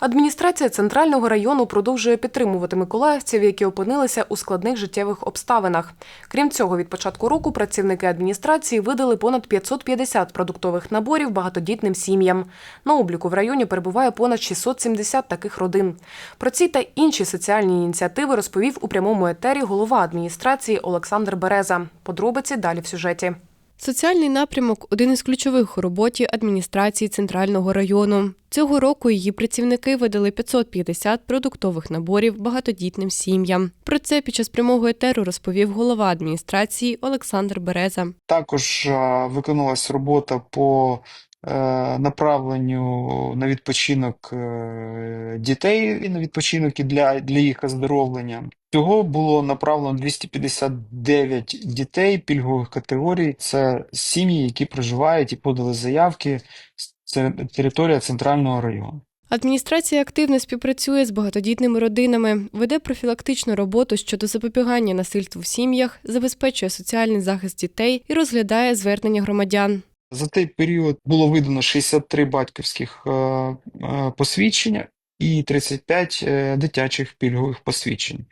Адміністрація центрального району продовжує підтримувати миколаївців, які опинилися у складних життєвих обставинах. Крім цього, від початку року працівники адміністрації видали понад 550 продуктових наборів багатодітним сім'ям. На обліку в районі перебуває понад 670 таких родин. Про ці та інші соціальні ініціативи розповів у прямому етері голова адміністрації Олександр Береза. Подробиці далі в сюжеті. Соціальний напрямок один із ключових у роботі адміністрації центрального району. Цього року її працівники видали 550 продуктових наборів багатодітним сім'ям. Про це під час прямого етеру розповів голова адміністрації Олександр Береза. Також виконалась робота по направленню на відпочинок е, дітей і на відпочинок і для, для їх оздоровлення. Всього було направлено 259 дітей пільгових категорій. Це сім'ї, які проживають і подали заявки. Це територія центрального району. Адміністрація активно співпрацює з багатодітними родинами, веде профілактичну роботу щодо запобігання насильству в сім'ях, забезпечує соціальний захист дітей і розглядає звернення громадян. За той період було видано 63 батьківських е, е, посвідчення і 35 е, дитячих пільгових посвідчень.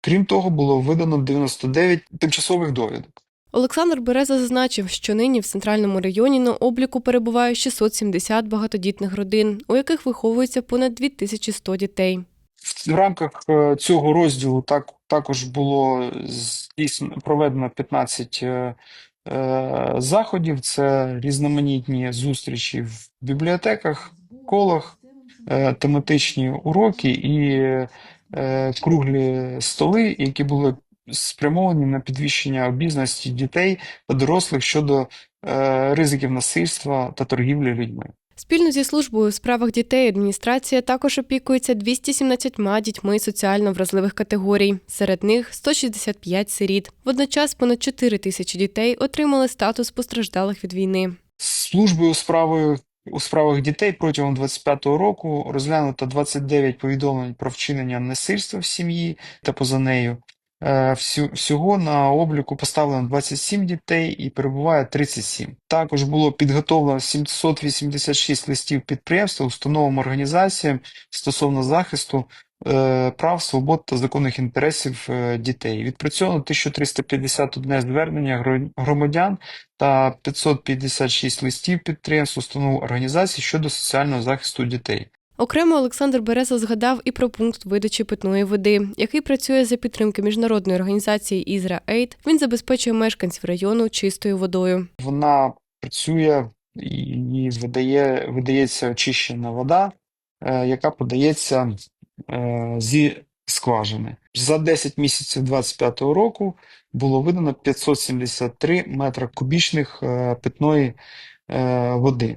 Крім того, було видано 99 тимчасових довідок. Олександр Береза зазначив, що нині в центральному районі на обліку перебуває 670 багатодітних родин, у яких виховується понад 2100 дітей. В рамках цього розділу так, також було здійснено проведено 15 е, е, заходів. Це різноманітні зустрічі в бібліотеках, колах, е, тематичні уроки і е, круглі столи, які були спрямовані на підвищення обізнаності дітей та дорослих щодо е, ризиків насильства та торгівлі людьми. Спільно зі службою у справах дітей адміністрація також опікується 217 дітьми соціально вразливих категорій. Серед них 165 сиріт. Водночас понад 4 тисячі дітей отримали статус постраждалих від війни. Службою у справи у справах дітей протягом 25-го року розглянуто 29 повідомлень про вчинення насильства в сім'ї та поза нею. Е, Всього на обліку поставлено 27 дітей і перебуває 37. Також було підготовлено 786 листів підприємства, установам, організаціям стосовно захисту е, прав, свобод та законних інтересів е, дітей. Відпрацьовано 1351 звернення гро- громадян та 556 листів підприємств, установ організацій щодо соціального захисту дітей. Окремо Олександр Береза згадав і про пункт видачі питної води, який працює за підтримки міжнародної організації Ізра Aid. Він забезпечує мешканців району чистою водою. Вона працює і видає, видається очищена вода, е, яка подається е, зі скважини. За 10 місяців 2025 року було видано 573 метра кубічних е, питної води.